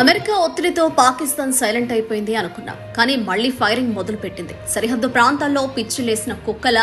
America ఒత్తిడితో Pakistan silent అయిపోయింది అనుకున్నాం. కానీ మళ్ళీ ఫైరింగ్ మొదలు పెట్టింది సరిహద్దు ప్రాంతాల్లో పిచ్చిలేసిన కుక్కల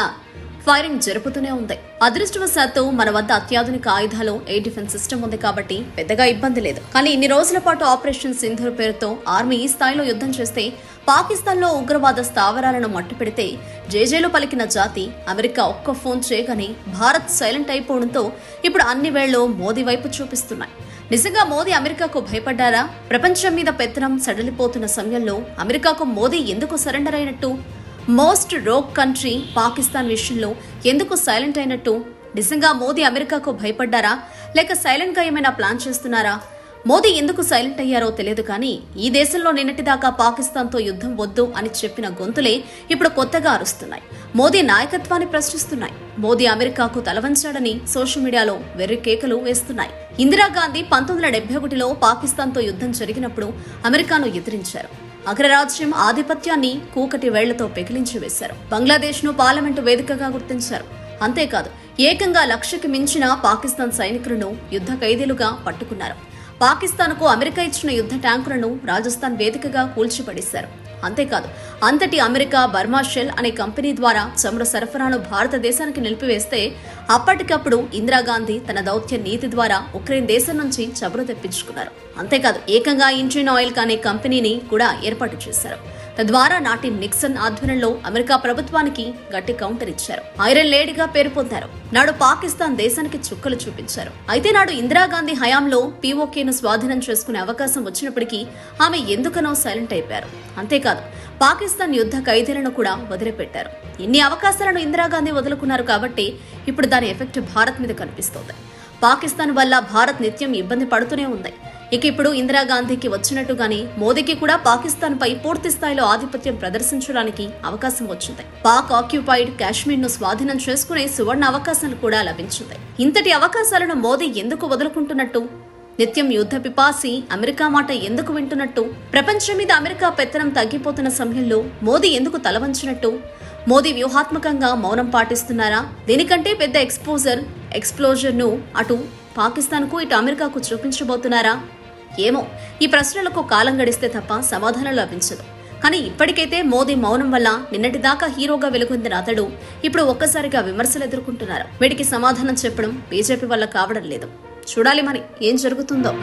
ఫైరింగ్ జరుపుతూనే ఉంది. అదృష్టవశాత్తు మన వద్ద అత్యాధునిక ఆయుధాలు ఎయిర్ డిఫెన్స్ సిస్టమ్ ఉంది కాబట్టి పెద్దగా ఇబ్బంది లేదు. కానీ ఇన్ని రోజుల పాటు ఆపరేషన్ సింధూర్ పేరుతో ఆర్మీ ఈ స్థాయిలో యుద్ధం చేస్తే పాకిస్తాన్లో ఉగ్రవాద స్థావరాలను మట్టుపెడితే జేజేలు పలికిన జాతి అమెరికా ఒక్క ఫోన్ చేయగానే భారత్ సైలెంట్ అయిపోవడంతో ఇప్పుడు అన్ని వేళ్ళు మోదీ వైపు చూపిస్తున్నాయి. నిజంగా మోదీ అమెరికాకు భయపడ్డారా? ప్రపంచం మీద పెత్తనం సడలిపోతున్న సమయంలో అమెరికాకు మోదీ ఎందుకు సరెండర్ అయినట్టు? మోస్ట్ రోక్ కంట్రీ పాకిస్తాన్ విషయంలో ఎందుకు సైలెంట్ అయినట్టు? నిజంగా మోదీ అమెరికాకు భయపడ్డారా? లేక సైలెంట్గా ఏమైనా ప్లాన్ చేస్తున్నారా? మోదీ ఎందుకు సైలెంట్ అయ్యారో తెలియదు కానీ ఈ దేశంలో నిన్నటిదాకా పాకిస్తాన్తో యుద్ధం వద్దు అని చెప్పిన గొంతులే ఇప్పుడు కొత్తగా అరుస్తున్నాయి. మోదీ నాయకత్వాన్ని ప్రశ్నిస్తున్నాయి. మోదీ అమెరికాకు తలవంచాడని సోషల్ మీడియాలో వెర్రి కేకలు వేస్తున్నాయి. ఇందిరాగాంధీ పంతొమ్మిది వందల డెబ్బై ఒకటిలో పాకిస్తాన్తో యుద్ధం జరిగినప్పుడు అమెరికాను ఎదిరించారు. అగ్రరాజ్యం ఆధిపత్యాన్ని కూకటి వేళ్ళతో పెకిలించి వేశారు. బంగ్లాదేశ్ను పార్లమెంటు వేదికగా గుర్తించారు. అంతేకాదు ఏకంగా లక్షకి మించిన పాకిస్తాన్ సైనికులను యుద్ధ ఖైదీలుగా పట్టుకున్నారు. పాకిస్తాన్కు అమెరికా ఇచ్చిన యుద్ధ ట్యాంకులను రాజస్థాన్ వేదికగా కూల్చిపడేశారు. అంతేకాదు అంతటి అమెరికా బర్మా షెల్ అనే కంపెనీ ద్వారా చమురు సరఫరాను భారతదేశానికి నిలిపివేస్తే అప్పటికప్పుడు ఇందిరాగాంధీ తన దౌత్య నీతి ద్వారా ఉక్రెయిన్ దేశం నుంచి చమురు తెప్పించుకున్నారు. అంతేకాదు ఏకంగా ఇంజిన్ ఆయిల్ అనే కంపెనీని కూడా ఏర్పాటు చేశారు. తద్వారా నాటి నిక్సన్ ఆధ్వర్యంలో అమెరికా ప్రభుత్వానికి గట్టి కౌంటర్ ఇచ్చారు. ఐరన్ లేడీగా పేరు పొందారు. నాడు పాకిస్తాన్ దేశానికి చుక్కలు చూపించారు. అయితే నాడు ఇందిరాగాంధీ హయాంలో పీఓకేను స్వాధీనం చేసుకునే అవకాశం వచ్చినప్పటికీ ఆమె ఎందుకనో సైలెంట్ అయిపోయారు. అంతేకాదు పాకిస్తాన్ యుద్ధ ఖైదీలను కూడా వదిలిపెట్టారు. ఇన్ని అవకాశాలను ఇందిరాగాంధీ వదులుకున్నారు కాబట్టి ఇప్పుడు దాని ఎఫెక్ట్ భారత్ మీద కనిపిస్తోంది. పాకిస్తాన్ వల్ల భారత్ నిత్యం ఇబ్బంది పడుతూనే ఉంది. ఇక ఇప్పుడు ఇందిరాగాంధీకి వచ్చినట్టుగానే మోదీకి కూడా పాకిస్తాన్ పై పూర్తి స్థాయిలో ఆధిపత్యం ప్రదర్శించడానికి అవకాశం వచ్చింది. పాక్ ఆక్యుపైడ్ కాశ్మీర్ను స్వాధీనం చేసుకునే సువర్ణ అవకాశాలు కూడా లభించింది. ఇంతటి అవకాశాలను మోదీ ఎందుకు వదులుకుంటున్నట్టు? నిత్యం యుద్ధ పిపాసి అమెరికా మాట ఎందుకు వింటున్నట్టు? ప్రపంచం మీద అమెరికా పెత్తనం తగ్గిపోతున్న సమయంలో మోదీ ఎందుకు తలవంచినట్టు? మోదీ వ్యూహాత్మకంగా మౌనం పాటిస్తున్నారా? దీనికంటే పెద్ద ఎక్స్పోజర్ ఎక్స్ప్లోజర్ను అటు పాకిస్తాన్కు ఇటు అమెరికాకు చూపించబోతున్నారా? ఏమో. ఈ ప్రశ్నలకు కాలం గడిస్తే తప్ప సమాధానం లభించదు. కానీ ఇప్పటికైతే మోదీ మౌనం వల్ల నిన్నటిదాకా హీరోగా వెలుగొందిన అతడు ఇప్పుడు ఒక్కసారిగా విమర్శలు ఎదుర్కొంటున్నారు. వీటికి సమాధానం చెప్పడం బీజేపీ వల్ల కావడం లేదు. చూడాలి మరి ఏం జరుగుతుందో.